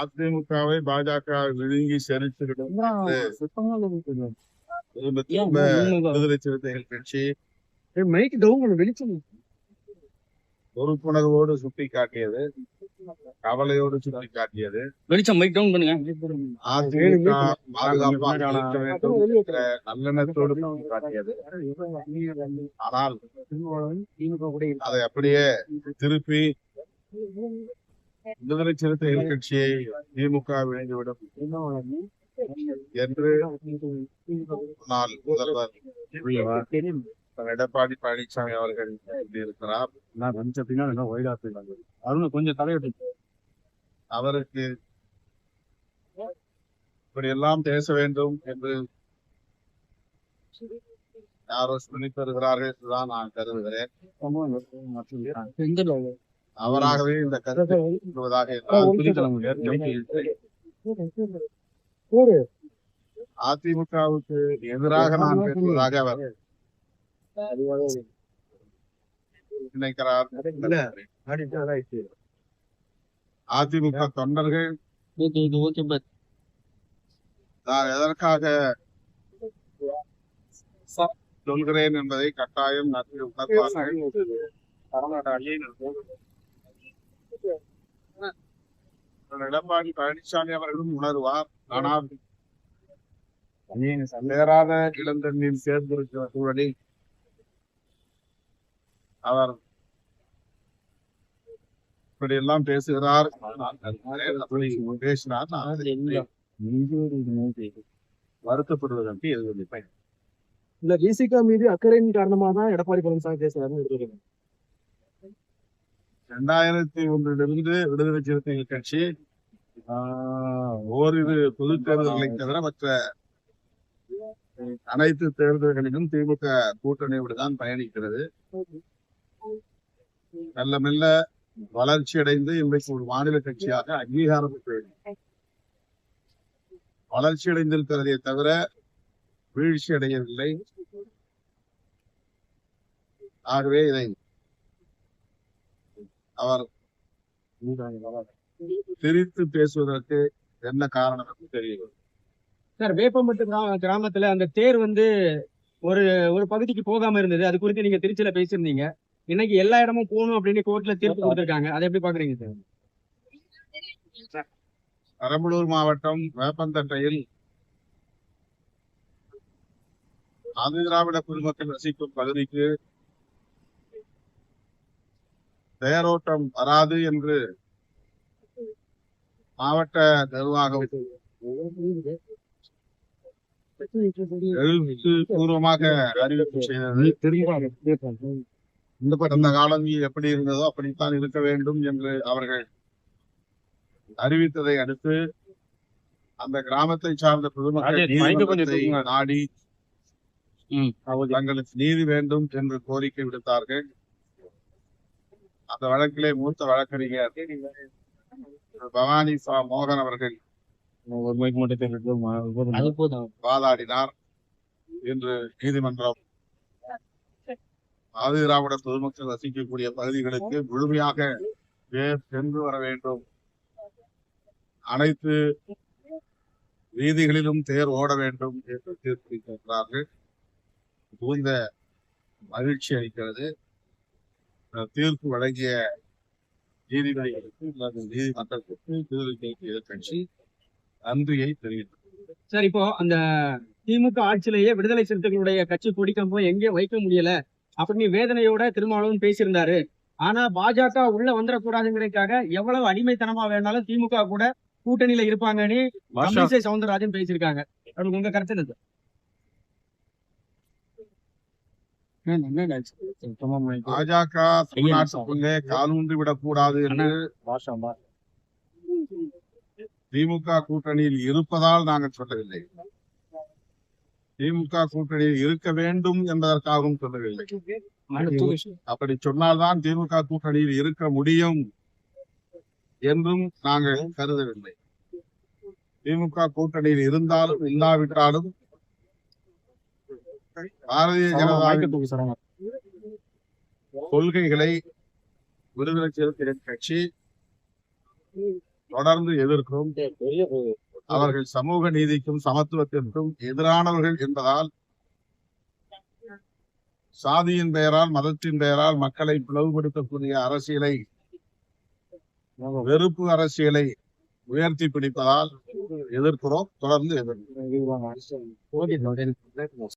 அதிமுகவை பாஜக விழுங்கி விடுதலை சிறுத்தைகள் கட்சி பொறுப்புணர்வோடு சுட்டி காட்டியது கவலையோடு சுட்டி காட்டியது வெளிச்சம் மைக் டவுன் பண்ணுங்க. பாதுகாப்பாக நல்லெண்ணத்தோடு காட்டியது ஆனால் அதை அப்படியே திருப்பி விடுதலை சிறுத்தைகள் கட்சியை திமுக விழுந்துவிடும் என்று முதல்வர் எடப்பாடி பழனிசாமி அவர்கள் இருக்கிறார் அருண் கொஞ்சம் தலையிட்டு அவருக்கு இப்படி எல்லாம் பேச வேண்டும் என்று யாரோ சொல்லித் தருகிறார்கள் என்றுதான் நான் கருதுகிறேன். அவராகவே இந்த கருத்தை அதிமுகவுக்கு எதிராக நான் பேசுவதாக அவர் நினைக்கிறார். அதிமுக தொண்டர்கள் நான் எதற்காக சொல்கிறேன் என்பதை கட்டாயம் நன்கு உணர்வார்கள். எடப்பாடி பழனிசாமி அவர்களும் உணர்வார். ஆனால் சேராத இளந்தண்ணில் சேர்ந்திருக்கிற சூழலில் அவர் இப்படி எல்லாம் பேசுகிறார் பேசினார். வருத்தப்படுவதற்கு எதுவும் இல்லை. இல்ல விசிகா மீது அக்கறையின் காரணமா தான் எடப்பாடி பழனிசாமி பேசுறாருன்னு இரண்டாயிரத்தி ஒன்றிலிருந்து விடுதலை சிறுத்தைகள் கட்சி ஓரிரு பொது தேர்தல்களை தவிர மற்ற அனைத்து தேர்தல்களிலும் திமுக கூட்டணியோடு தான் பயணிக்கிறது. மெல்ல மெல்ல வளர்ச்சி அடைந்து இன்றைக்கு ஒரு மாநில கட்சியாக அங்கீகாரம் பெற்று வளர்ச்சி அடைந்திருக்கிறதே தவிர வீழ்ச்சி அடையவில்லை. ஆகவே இதை அவர் திரித்து பேசுவதற்கு என்ன காரணம் தெரியவில்லை. சார் வேப்பம்பட்டு கிரா- கிராமத்துல அந்த தேர் வந்து ஒரு ஒரு பகுதிக்கு போகாம இருந்தது. அது குறித்து நீங்க திருச்சியில பேசியிருந்தீங்க. இன்னைக்கு எல்லா இடமும் போகணும் அப்படின்னு கோர்ட்ல தீர்ப்பு கொடுத்திருக்காங்க. அதை எப்படி பாக்குறீங்க சார்? பெரம்பலூர் மாவட்டம் வேப்பந்தட்டையில் ஆதிதிராவிட குடிமக்கள் வசிக்கும் பகுதிக்கு தேரோட்டம் வராது என்று மாவட்ட நிர்வாகம் பூர்வமாக அறிவிப்பு செய்தது இந்த காலங்களில் எப்படி இருந்ததோ அப்படித்தான் இருக்க வேண்டும் என்று அவர்கள் அறிவித்ததை அடுத்து அந்த கிராமத்தை சார்ந்த பொதுமக்கள். நாடி. தங்களுக்கு நீதி வேண்டும் என்று கோரிக்கை விடுத்தார்கள் அந்த வழக்கிலே மூத்த வழக்கறிஞர் பவானி சா மோகன் அவர்கள் வாதாடினார் என்று நீதிமன்றம் ஆதிதிராவிட பொதுமக்கள் வசிக்கக்கூடிய பகுதிகளுக்கு முழுமையாக பேர் சென்று வர வேண்டும். அனைத்து வீதிகளிலும் தேர் ஓட வேண்டும் என்று தீர்ப்பளித்திருக்கிறார்கள் மிகுந்த மகிழ்ச்சி அளிக்கிறது. தீர்ப்பு வழங்கிய நீதிபதிகளுக்கு அல்லது நீதிமன்றத்திற்கு விடுதலை சிறுத்தைகள் கட்சி நன்றியை தெரிவித்தது சார் இப்போ அந்த திமுக ஆட்சியிலேயே விடுதலை சிறுத்தைகளுடைய கட்சி கொடிக்கம்பம் எங்கேயும் வைக்க முடியல? அப்படின்னு வேதனையோட திருமாவளவன் பேசியிருந்தாரு. ஆனா பாஜக உள்ள வந்துடக்கூடாதுங்கிறதுக்காக எவ்வளவு அடிமைத்தனமா வேணாலும் திமுக கூட கூட்டணியில இருப்பாங்கன்னு சவுந்தரராஜன் பேசியிருக்காங்க. உங்க கருத்து என்ன சார்? பாஜக தமிழ்நாட்டுக்குள்ளே காலூன்றி விடக்கூடாது என்று திமுக கூட்டணியில் இருப்பதால் நாங்கள் சொல்லவில்லை. திமுக கூட்டணியில் இருக்க வேண்டும் என்பதற்காகவும் சொல்லவில்லை. அப்படி சொன்னால்தான் திமுக கூட்டணியில் இருக்க முடியும் என்றும் நாங்கள் கருதவில்லை. திமுக கூட்டணியில் இருந்தாலும் இல்லாவிட்டாலும் பாரதிய ஜனதா கொள்கைகளை விடுதலை சிறுத்தைகள் கட்சி தொடர்ந்து எதிர்க்கிறோம் அவர்கள் சமூக நீதிக்கும் சமத்துவத்திற்கும் எதிரானவர்கள் என்பதால் சாதியின் பெயரால் மதத்தின் பெயரால் மக்களை பிளவுபடுத்தக்கூடிய அரசியலை வெறுப்பு அரசியலை உயர்த்தி பிடிப்பதால் எதிர்க்கிறோம் தொடர்ந்து எதிர்க்கிறோம்.